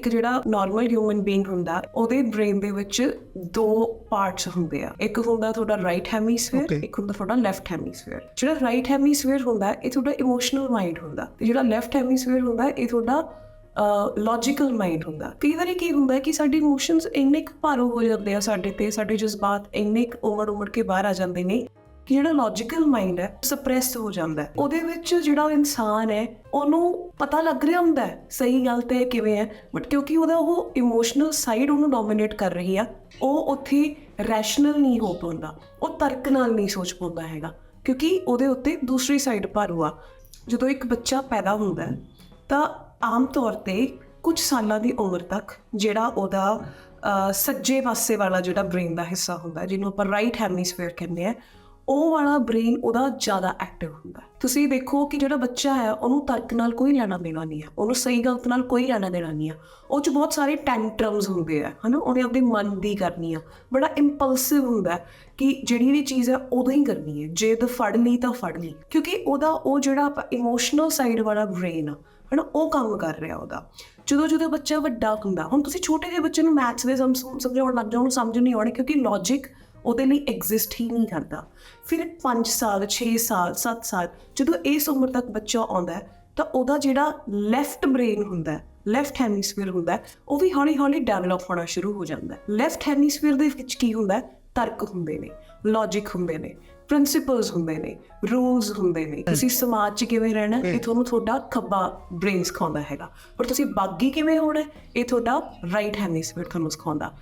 ਇੱਕ ਜਿਹੜਾ normal human being ਹੁੰਦਾ ਉਹਦੇ ਬ੍ਰੇਨ ਦੇ ਵਿੱਚ ਦੋ ਪਾਰਟਸ ਹੁੰਦੇ ਆ। ਇੱਕ ਹੁੰਦਾ ਤੁਹਾਡਾ ਰਾਈਟ ਹੈਮੀਸਫੇਅਰ. ਇੱਕ ਹੁੰਦਾ ਤੁਹਾਡਾ ਲੈਫਟ ਹੈਮੀਸਫੇਅਰ ਜਿਹੜਾ ਰਾਈਟ ਹੈਮੀਸਫੇਅਰ ਹੁੰਦਾ ਇਹ ਤੁਹਾਡਾ ਇਮੋਸ਼ਨਲ ਮਾਈਂਡ ਹੁੰਦਾ। ਤੇ ਜਿਹੜਾ ਲੈਫਟ ਹੈਮੀਸਫੇਅਰ ਹੁੰਦਾ ਇਹ ਤੁਹਾਡਾ ਲੌਜੀਕਲ ਮਾਈਂਡ ਹੁੰਦਾ। ਕਈ ਵਾਰੀ ਕੀ ਹੁੰਦਾ ਕਿ ਸਾਡੇ ਇਮੋਸ਼ਨਸ ਇੰਨੇ ਕੁ ਭਾਰੂ ਹੋ ਜਾਂਦੇ ਆ ਸਾਡੇ ਤੇ ਸਾਡੇ ਜਜ਼ਬਾਤ ਇੰਨੇ ਕੁ ਉਮੜ ਉਮੜ ਕੇ ਬਾਹਰ ਆ ਜਾਂਦੇ ਨੇ। ਕਿ ਜਿਹੜਾ ਲੌਜੀਕਲ ਮਾਈਂਡ ਹੈ ਸਪਰੈਸ ਹੋ ਜਾਂਦਾ ਹੈ। ਉਹਦੇ ਵਿੱਚ ਜਿਹੜਾ ਇਨਸਾਨ ਹੈ, ਉਹਨੂੰ ਪਤਾ ਲੱਗ ਰਿਹਾ ਹੁੰਦਾ ਹੈ, ਸਹੀ ਗੱਲ ਤੇ ਕਿਵੇਂ ਹੈ। ਬਟ ਕਿਉਂਕਿ ਉਹਦਾ ਉਹ ਇਮੋਸ਼ਨਲ ਸਾਈਡ ਉਹਨੂੰ ਡੋਮਿਨੇਟ ਕਰ ਰਹੀ ਆ, ਉਹ ਉੱਥੇ ਰੈਸ਼ਨਲ ਨਹੀਂ ਹੋ ਪਾਉਂਦਾ, ਉਹ ਤਰਕ ਨਾਲ ਨਹੀਂ ਸੋਚ ਪਾਉਂਦਾ ਹੈਗਾ, ਕਿਉਂਕਿ ਉਹਦੇ ਉੱਤੇ ਦੂਸਰੀ ਸਾਈਡ ਭਾਰੂ ਆ। ਜਦੋਂ ਇੱਕ ਬੱਚਾ ਪੈਦਾ ਹੁੰਦਾ ਹੈ, ਤਾਂ ਆਮ ਤੌਰ ਤੇ ਕੁਝ ਸਾਲਾਂ ਦੀ ਉਮਰ ਤੱਕ ਜਿਹੜਾ ਉਹਦਾ ਸੱਜੇ ਪਾਸੇ ਵਾਲਾ ਜਿਹੜਾ ਬ੍ਰੇਨ ਦਾ ਹਿੱਸਾ ਹੁੰਦਾ ਜਿਹਨੂੰ ਆਪਾਂ ਰਾਈਟ ਹੈਮੀਸਫੇਅਰ ਕਹਿੰਦੇ ਆ ਉਹ ਵਾਲਾ ਬ੍ਰੇਨ ਉਹਦਾ ਜ਼ਿਆਦਾ ਐਕਟਿਵ ਹੁੰਦਾ। ਤੁਸੀਂ ਦੇਖੋ ਕਿ ਜਿਹੜਾ ਬੱਚਾ ਹੈ, ਉਹਨੂੰ ਤਰਕ ਨਾਲ ਕੋਈ ਲੈਣਾ ਦੇਣਾ ਨਹੀਂ ਹੈ। ਉਹਨੂੰ ਸਹੀ ਗਲਤ ਨਾਲ ਕੋਈ ਲੈਣਾ ਦੇਣਾ ਨਹੀਂ ਹੈ। ਉਹ 'ਚ ਬਹੁਤ ਸਾਰੇ ਟੈਂਟਰਮਸ ਹੁੰਦੇ ਆ, ਹਨਾ? ਉਹਨੇ ਆਪਣੇ ਮਨ ਦੀ ਕਰਨੀ ਆ। ਬੜਾ ਇੰਪਲਸਿਵ ਹੁੰਦਾ ਕਿ ਜਿਹੜੀ ਵੀ ਚੀਜ਼ ਹੈ, ਉਦੋਂ ਹੀ ਕਰਨੀ ਹੈ। ਜੇ ਤਾਂ ਫੜ ਲਈ ਤਾਂ ਫੜ ਲਈ। ਕਿਉਂਕਿ ਉਹਦਾ ਉਹ ਜਿਹੜਾ ਇਮੋਸ਼ਨਲ ਸਾਈਡ ਵਾਲਾ ਬ੍ਰੇਨ ਆ, ਹਨਾ? ਉਹ ਕੰਮ ਕਰ ਰਿਹਾ ਉਹਦਾ। ਜਦੋਂ ਜਦੋਂ ਬੱਚਾ ਵੱਡਾ ਹੁੰਦਾ, ਹੁਣ ਤੁਸੀਂ ਛੋਟੇ ਜਿਹੇ ਬੱਚੇ ਨੂੰ ਮੈਥਸ ਦੇ ਸਮਝਾਉਣ ਲੱਗ ਜਾਓ, ਉਹਨੂੰ ਸਮਝ ਨਹੀਂ ਆਉਣੀ ਕਿਉਂਕਿ ਲੌਜੀਕ ਉਹਦੇ ਲਈ ਐਗਜ਼ਿਸਟ ਹੀ ਨਹੀਂ ਕਰਦਾ। ਫਿਰ 5 ਸਾਲ 6 ਸਾਲ 7 ਸਾਲ ਜਦੋਂ ਇਸ ਉਮਰ ਤੱਕ ਬੱਚਾ ਆਉਂਦਾ ਹੈ ਤਾਂ ਉਹਦਾ ਜਿਹੜਾ ਲੈਫਟ ਬ੍ਰੇਨ ਹੁੰਦਾ ਹੈ ਲੈਫਟ ਹੈਮੀਸਫੀਅਰ ਹੁੰਦਾ ਹੈ ਉਹ ਵੀ ਹੌਲੀ ਹੌਲੀ ਡਿਵੈਲਪ ਹੋਣਾ ਸ਼ੁਰੂ ਹੋ ਜਾਂਦਾ ਹੈ। ਲੈਫਟ ਹੈਮੀਸਫੀਅਰ ਦੇ ਵਿੱਚ ਕੀ ਹੁੰਦਾ ਤਰਕ ਹੁੰਦੇ ਨੇ ਲੌਜੀਕ ਹੁੰਦੇ ਨੇ ਪ੍ਰਿੰਸੀਪਲਸ ਹੁੰਦੇ ਨੇ ਰੂਲਸ ਹੁੰਦੇ ਨੇ। ਤੁਸੀਂ ਸਮਾਜ 'ਚ ਕਿਵੇਂ ਰਹਿਣਾ ਇਹ ਤੁਹਾਨੂੰ ਤੁਹਾਡਾ ਖੱਬਾ ਬ੍ਰੇਨ ਸਿਖਾਉਂਦਾ ਹੈਗਾ। ਪਰ ਤੁਸੀਂ ਬਾਗੀ ਕਿਵੇਂ ਹੋਣਾ ਇਹ ਤੁਹਾਡਾ ਰਾਈਟ ਹੈਮੀਸਫੀਅਰ ਤੁਹਾਨੂੰ ਸਿਖਾਉਂਦਾ।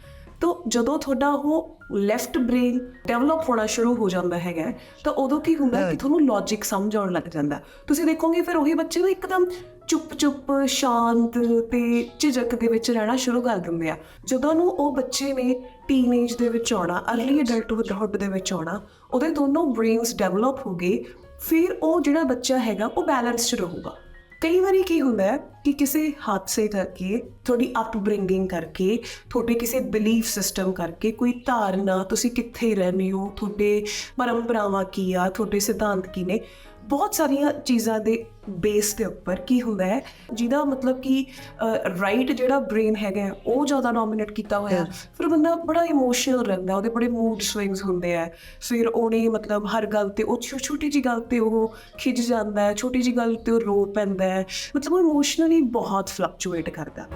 ਤੋ ਜਦੋਂ ਤੁਹਾਡਾ ਉਹ ਲੈਫਟ ਬ੍ਰੇਨ ਡਿਵੈਲਪ ਹੋਣਾ ਸ਼ੁਰੂ ਹੋ ਜਾਂਦਾ ਹੈਗਾ ਤਾਂ ਉਦੋਂ ਕੀ ਹੁੰਦਾ ਕਿ ਤੁਹਾਨੂੰ ਲੌਜੀਕ ਸਮਝ ਆਉਣ ਲੱਗ ਜਾਂਦਾ। ਤੁਸੀਂ ਦੇਖੋਗੇ ਫਿਰ ਉਹੀ ਬੱਚੇ ਨੂੰ ਇੱਕਦਮ ਚੁੱਪ ਚੁੱਪ ਸ਼ਾਂਤ ਤੇ ਝਿਜਕ ਦੇ ਵਿੱਚ ਰਹਿਣਾ ਸ਼ੁਰੂ ਕਰ ਦਿੰਦੇ ਆ। ਜਦੋਂ ਨੂੰ ਉਹ ਬੱਚੇ ਨੇ ਟੀਨੇਜ ਦੇ ਵਿੱਚ ਆਉਣਾ ਅਰਲੀ ਅਡਲਟਹੁੱਡ ਦੇ ਵਿੱਚ ਆਉਣਾ ਉਹਦੇ ਦੋਨੋਂ ਬ੍ਰੇਨਸ ਡਿਵੈਲਪ ਹੋ ਗਏ ਫਿਰ ਉਹ ਜਿਹੜਾ ਬੱਚਾ ਹੈਗਾ ਉਹ ਬੈਲੈਂਸ 'ਚ ਰਹੂਗਾ। ਕਈ ਵਾਰੀ ਕੀ ਹੁੰਦਾ ਹੈ ਕਿ ਕਿਸੇ ਹਾਦਸੇ ਕਰਕੇ, ਤੁਹਾਡੀ ਅਪਬ੍ਰਿੰਗਿੰਗ ਕਰਕੇ, ਤੁਹਾਡੇ ਕਿਸੇ ਬਿਲੀਫ ਸਿਸਟਮ ਕਰਕੇ ਕੋਈ ਧਾਰਨਾ ਤੁਸੀਂ ਕਿੱਥੇ ਰਹਿੰਦੇ ਹੋ, ਤੁਹਾਡੇ ਪਰੰਪਰਾਵਾਂ ਕੀ ਆ, ਤੁਹਾਡੇ ਸਿਧਾਂਤ ਕੀ ਨੇ ਬਹੁਤ ਸਾਰੀਆਂ ਚੀਜ਼ਾਂ ਦੇ ਬੇਸ ਦੇ ਉੱਪਰ ਕੀ ਹੁੰਦਾ ਹੈ ਜਿਹਦਾ ਮਤਲਬ ਕਿ ਰਾਈਟ ਜਿਹੜਾ ਬ੍ਰੇਨ ਹੈਗਾ ਉਹ ਜ਼ਿਆਦਾ ਡੋਮਿਨੇਟ ਕੀਤਾ ਹੋਇਆ ਫਿਰ ਬੰਦਾ ਬੜਾ ਇਮੋਸ਼ਨਲ ਰਹਿੰਦਾ ਉਹਦੇ ਬੜੇ ਮੂਡ ਸਵਿੰਗਸ ਹੁੰਦੇ ਆ। ਫਿਰ ਉਹਨੇ ਮਤਲਬ ਹਰ ਗੱਲ ਤੇ ਉਹ ਛੋਟੀ ਜੀ ਗੱਲ ਤੇ ਉਹ ਖਿਜ ਜਾਂਦਾ ਹੈ ਛੋਟੀ ਜੀ ਗੱਲ ਤੇ ਉਹ ਰੋ ਪੈਂਦਾ ਹੈ। ਮਤਲਬ ਉਹ ਇਮੋਸ਼ਨਲੀ ਬਹੁਤ ਫਲਕਚੁਏਟ ਕਰਦਾ।